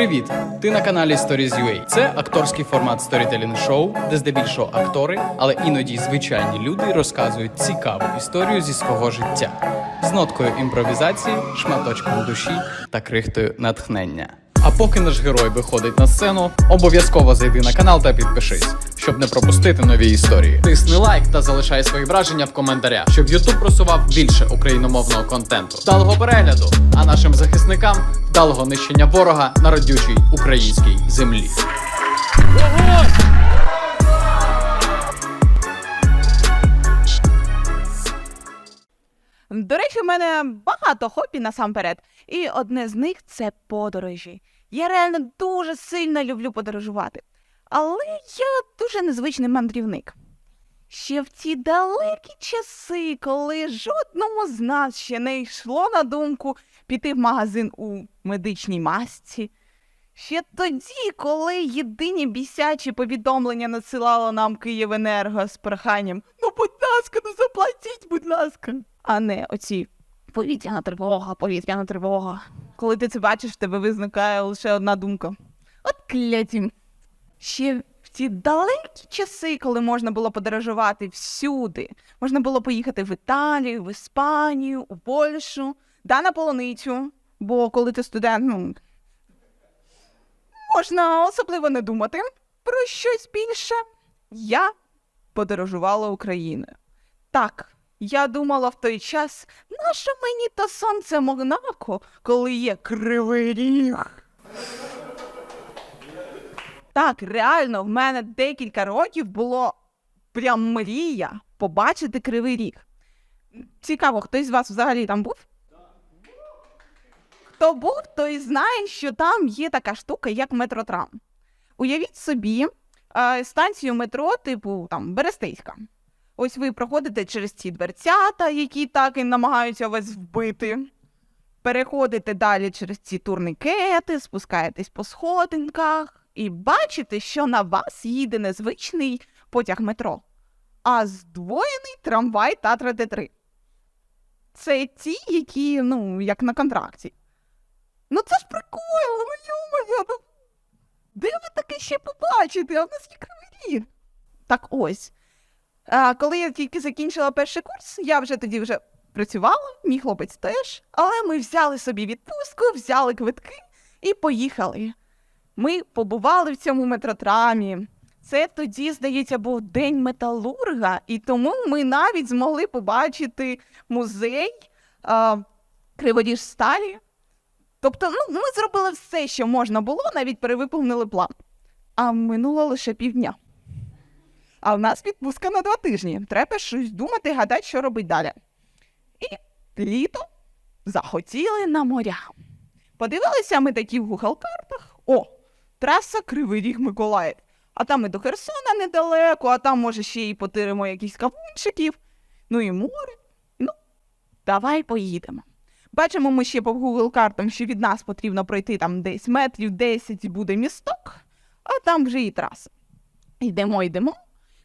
Привіт! Ти на каналі Stories.ua. Це акторський формат сторітелінг шоу, де здебільшого актори, але іноді звичайні люди розказують цікаву історію зі свого життя з ноткою імпровізації, шматочком душі та крихтою натхнення. А поки наш герой виходить на сцену, обов'язково зайди на канал та підпишись, щоб не пропустити нові історії. Тисни лайк та залишай свої враження в коментарях, щоб YouTube просував більше україномовного контенту. Вдалого перегляду, а нашим захисникам вдалого нищення ворога на родючій українській землі. До речі, в мене багато хобі насамперед, і одне з них це подорожі. Я реально дуже сильно люблю подорожувати. Але я дуже незвичний мандрівник. Ще в ті далекі часи, коли жодному з нас ще не йшло на думку піти в магазин у медичній масці. Ще тоді, коли єдині бісячі повідомлення надсилало нам Київенерго з проханням Ну, будь ласка, ну заплатіть, будь ласка. А не оці повітряна тривога, повітряна тривога. Коли ти це бачиш, в тебе визникає лише одна думка. От кляті. Ще в ті далекі часи, коли можна було подорожувати всюди, можна було поїхати в Італію, в Іспанію, у Польщу, да на полуницю. Бо коли ти студент, ну, можна особливо не думати про щось більше. Я подорожувала Україною. Так, я думала в той час, нащо мені то сонце Монако, коли є кривий ріг? Так, реально, в мене декілька років було прям мрія побачити кривий ріг. Цікаво, хтось з вас взагалі там був? Хто був, той знає, що там є така штука, як метротрам. Уявіть собі е, станцію метро, типу там Берестейська. Ось ви проходите через ці дверцята, які так і намагаються вас вбити. Переходите далі через ці турникети, спускаєтесь по сходинках і бачите, що на вас їде незвичний потяг метро, а здвоєний трамвай Татра Т3. Це ті, які, ну, як на контракті. Ну це ж прикольно, ну ну де ви таке ще побачите? А в нас є кривий ріг. Так ось. А, коли я тільки закінчила перший курс, я вже тоді вже працювала, мій хлопець теж, але ми взяли собі відпустку, взяли квитки і поїхали. Ми побували в цьому метротрамі. Це тоді, здається, був День металурга, і тому ми навіть змогли побачити музей а, Криводіж сталі. Тобто, ну, ми зробили все, що можна було, навіть перевиповнили план. А минуло лише півдня. А в нас відпустка на два тижні. Треба щось думати, гадати, що робити далі. І літо захотіли на моря. Подивилися ми такі в Google картах. О, траса Кривий Ріг Миколаїв. А там і до Херсона недалеко, а там, може, ще й потиримо якісь кавунчиків. Ну і море. Ну, давай поїдемо. Бачимо ми ще по Google картам, що від нас потрібно пройти там десь метрів 10 і буде місток, а там вже і траса. Йдемо, йдемо,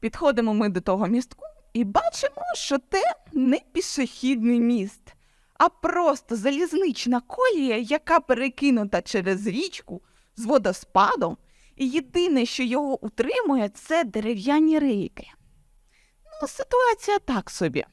підходимо ми до того містку і бачимо, що те не пішохідний міст, а просто залізнична колія, яка перекинута через річку з водоспадом, і єдине, що його утримує, це дерев'яні рейки. Ну, ситуація так собі.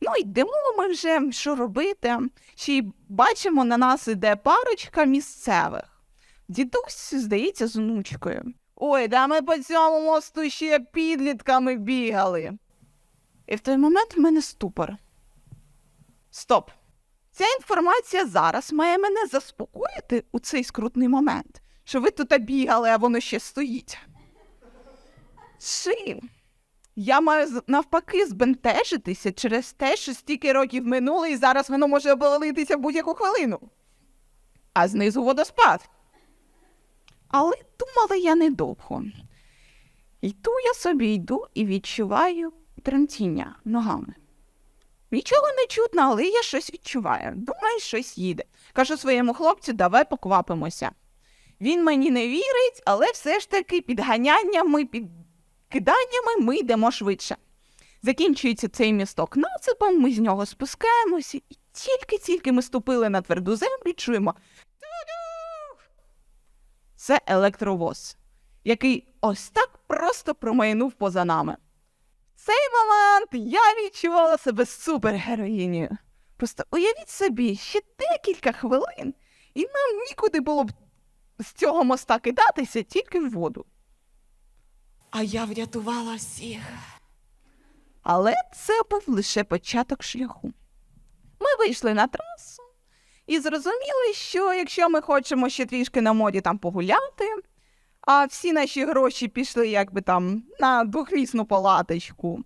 Ну, йдемо ми вже, що робити. Ще й бачимо, на нас іде парочка місцевих. Дідусь, здається, з онучкою. Ой, да ми по цьому мосту ще підлітками бігали. І в той момент в мене ступор. Стоп. Ця інформація зараз має мене заспокоїти у цей скрутний момент, що ви тут бігали, а воно ще стоїть. Чи я маю навпаки збентежитися через те, що стільки років минуло, і зараз воно може обвалитися в будь-яку хвилину. А знизу водоспад. Але думала я недовго. Йду я собі йду і відчуваю тремтіння ногами. Нічого не чутно, але я щось відчуваю. Думаю, щось їде. Кажу своєму хлопцю, давай поквапимося. Він мені не вірить, але все ж таки під киданнями ми йдемо швидше. Закінчується цей місток насипом, ми з нього спускаємося, і тільки-тільки ми ступили на тверду землю, чуємо. Це електровоз, який ось так просто промайнув поза нами. В цей момент я відчувала себе супергероїнею. Просто уявіть собі, ще декілька хвилин, і нам нікуди було б з цього моста кидатися тільки в воду. А я врятувала всіх. Але це був лише початок шляху. Ми вийшли на трасу і зрозуміли, що якщо ми хочемо ще трішки на морі там погуляти, а всі наші гроші пішли якби там на двохвісну палаточку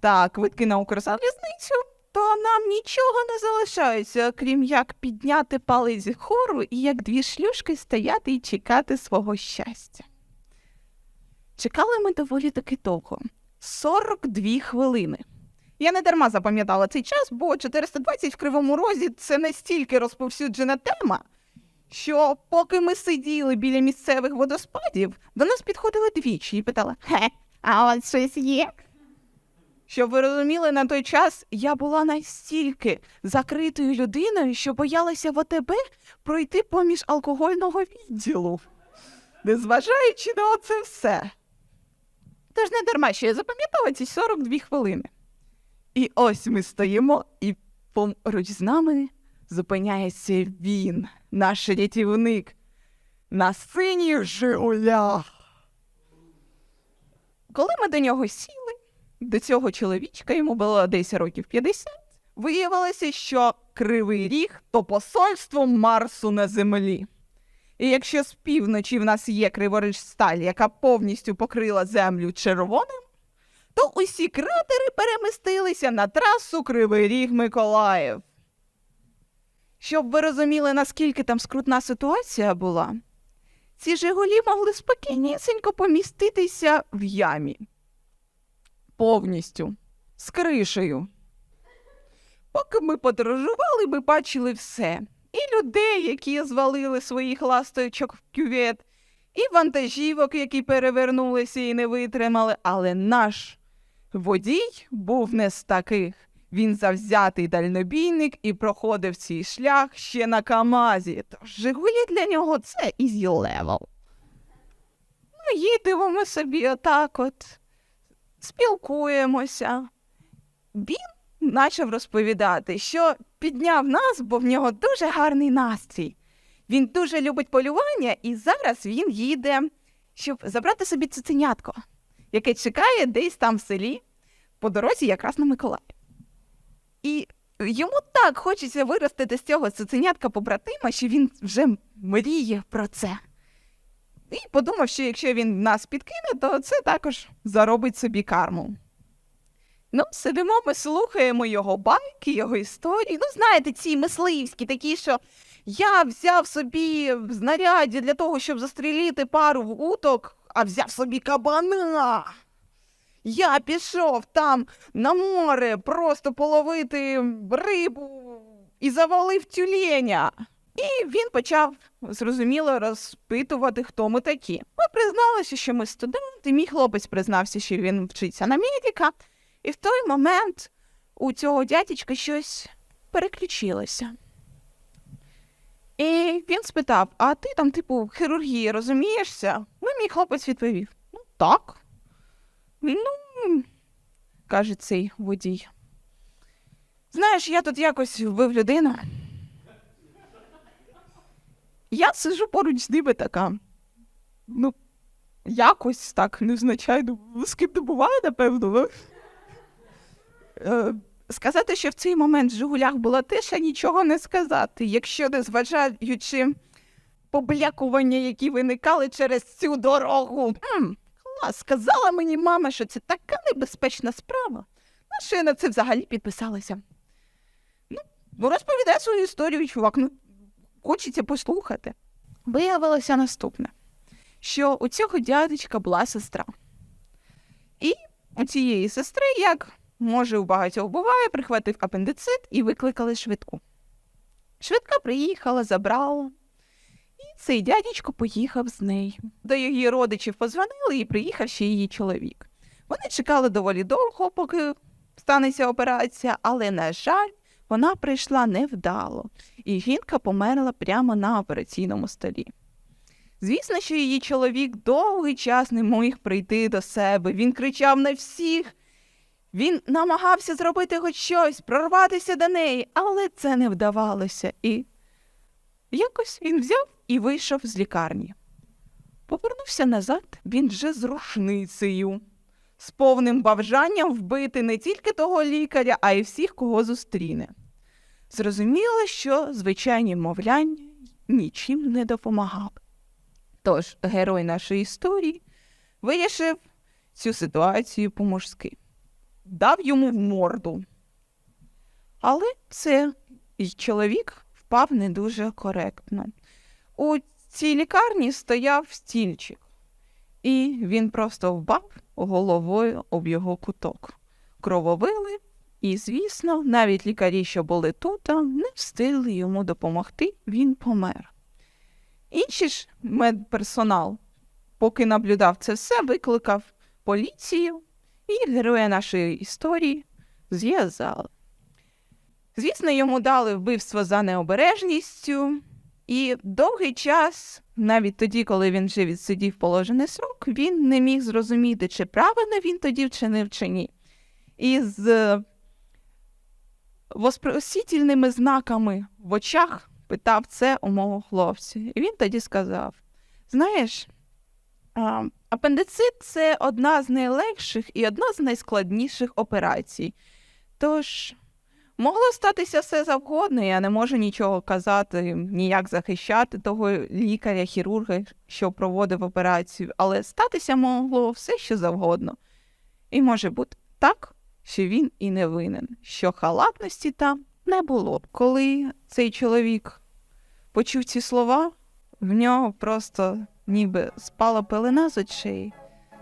та квитки на Укрзалізницю, то нам нічого не залишається, крім як підняти палець вгору і як дві шлюшки стояти і чекати свого щастя. Чекали ми доволі таки довго 42 хвилини. Я не дарма запам'ятала цей час, бо 420 в Кривому Розі це настільки розповсюджена тема, що поки ми сиділи біля місцевих водоспадів, до нас підходили двічі і питали: Хе, а от щось є? Щоб ви розуміли, на той час я була настільки закритою людиною, що боялася в ОТБ пройти поміж алкогольного відділу, незважаючи на оце все. Тож не дарма, що я запам'ятала ці 42 хвилини. І ось ми стоїмо, і поруч з нами зупиняється він, наш рятівник, на синіх жигулях. Коли ми до нього сіли, до цього чоловічка, йому було десь років 50, виявилося, що кривий ріг то посольство Марсу на землі. І якщо з півночі в нас є криворіжсталь, яка повністю покрила землю червоним, то усі кратери перемістилися на трасу Кривий Ріг Миколаїв. Щоб ви розуміли, наскільки там скрутна ситуація була, ці Жигулі могли спокійнісінько поміститися в ямі. Повністю, з кришею. Поки ми подорожували, ми бачили все. І людей, які звалили своїх ласточок в кювет, і вантажівок, які перевернулися і не витримали, але наш водій був не з таких. Він завзятий дальнобійник і проходив цей шлях ще на Камазі. Тож Жигулі для нього це ізі левел. Ну, їдемо ми собі отак от, спілкуємося. Він почав розповідати, що підняв нас, бо в нього дуже гарний настрій. Він дуже любить полювання, і зараз він їде, щоб забрати собі цуценятко, яке чекає десь там в селі по дорозі якраз на Миколаїв. І йому так хочеться виростити з цього цуценятка побратима, що він вже мріє про це. І подумав, що якщо він нас підкине, то це також заробить собі карму. Ну, сидимо, ми слухаємо його байки, його історії. Ну, знаєте, ці мисливські, такі, що я взяв собі в знаряді для того, щоб застрілити пару уток, а взяв собі кабана. Я пішов там на море просто половити рибу і завалив тюленя. І він почав зрозуміло розпитувати, хто ми такі. Ми призналися, що ми студенти. Мій хлопець признався, що він вчиться на медика. І в той момент у цього дядечка щось переключилося. І він спитав: А ти там, типу, хірургії розумієшся? Ну, мій хлопець відповів: Ну, так. Ну, каже цей водій. Знаєш, я тут якось вбив людину. Я сижу поруч з ними така. Ну, якось так, незвичайно. З ким не буває, напевно. ну. Е, сказати, що в цей момент в Жигулях була тиша, нічого не сказати, якщо не зважаючи поблякування, які виникали через цю дорогу. Клас, сказала мені мама, що це така небезпечна справа. На що я на це взагалі підписалася? Ну, ну свою історію, чувак. Ну, хочеться послухати. Виявилося наступне, що у цього дядечка була сестра. І у цієї сестри, як може у багатьох буває, прихватив апендицит і викликали швидку. Швидка приїхала, забрала, цей дядечко поїхав з нею. До її родичів позвонили і приїхав ще її чоловік. Вони чекали доволі довго, поки станеться операція, але, на жаль, вона прийшла невдало, і жінка померла прямо на операційному столі. Звісно, що її чоловік довгий час не міг прийти до себе. Він кричав на всіх. Він намагався зробити хоч щось, прорватися до неї, але це не вдавалося. І якось він взяв і вийшов з лікарні. Повернувся назад він вже з рушницею, з повним бажанням вбити не тільки того лікаря, а й всіх, кого зустріне. Зрозуміло, що звичайні мовляння нічим не допомагали. Тож герой нашої історії вирішив цю ситуацію по-мужськи, дав йому в морду. Але це чоловік впав не дуже коректно. У цій лікарні стояв стільчик, і він просто впав головою об його куток. Крововили, і, звісно, навіть лікарі, що були тут, не встигли йому допомогти, він помер. Інший ж медперсонал, поки наблюдав це все, викликав поліцію і героя нашої історії зв'язали. Звісно, йому дали вбивство за необережністю, і довгий час, навіть тоді, коли він вже відсидів положений срок, він не міг зрозуміти, чи правильно він тоді вчинив чи ні. І з воспросительними знаками в очах питав це у мого хлопця. І він тоді сказав: Знаєш, апендицит це одна з найлегших і одна з найскладніших операцій. Тож могло статися все завгодно, я не можу нічого казати, ніяк захищати того лікаря, хірурга, що проводив операцію, але статися могло все, що завгодно. І може бути так, що він і не винен, що халатності там не було. Коли цей чоловік почув ці слова, в нього просто ніби спала пелена з очей,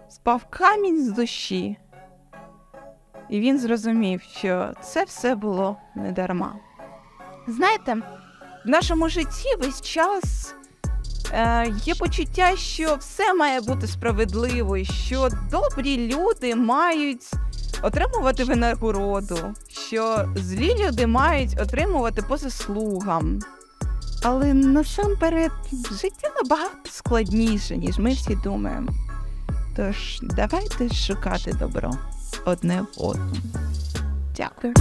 спав камінь з душі. І він зрозумів, що це все було не дарма. Знаєте, в нашому житті весь час е, є почуття, що все має бути справедливо, що добрі люди мають отримувати винагороду, що злі люди мають отримувати по заслугам. Але насамперед життя набагато складніше, ніж ми всі думаємо. Тож давайте шукати добро одне в одному. Дякую.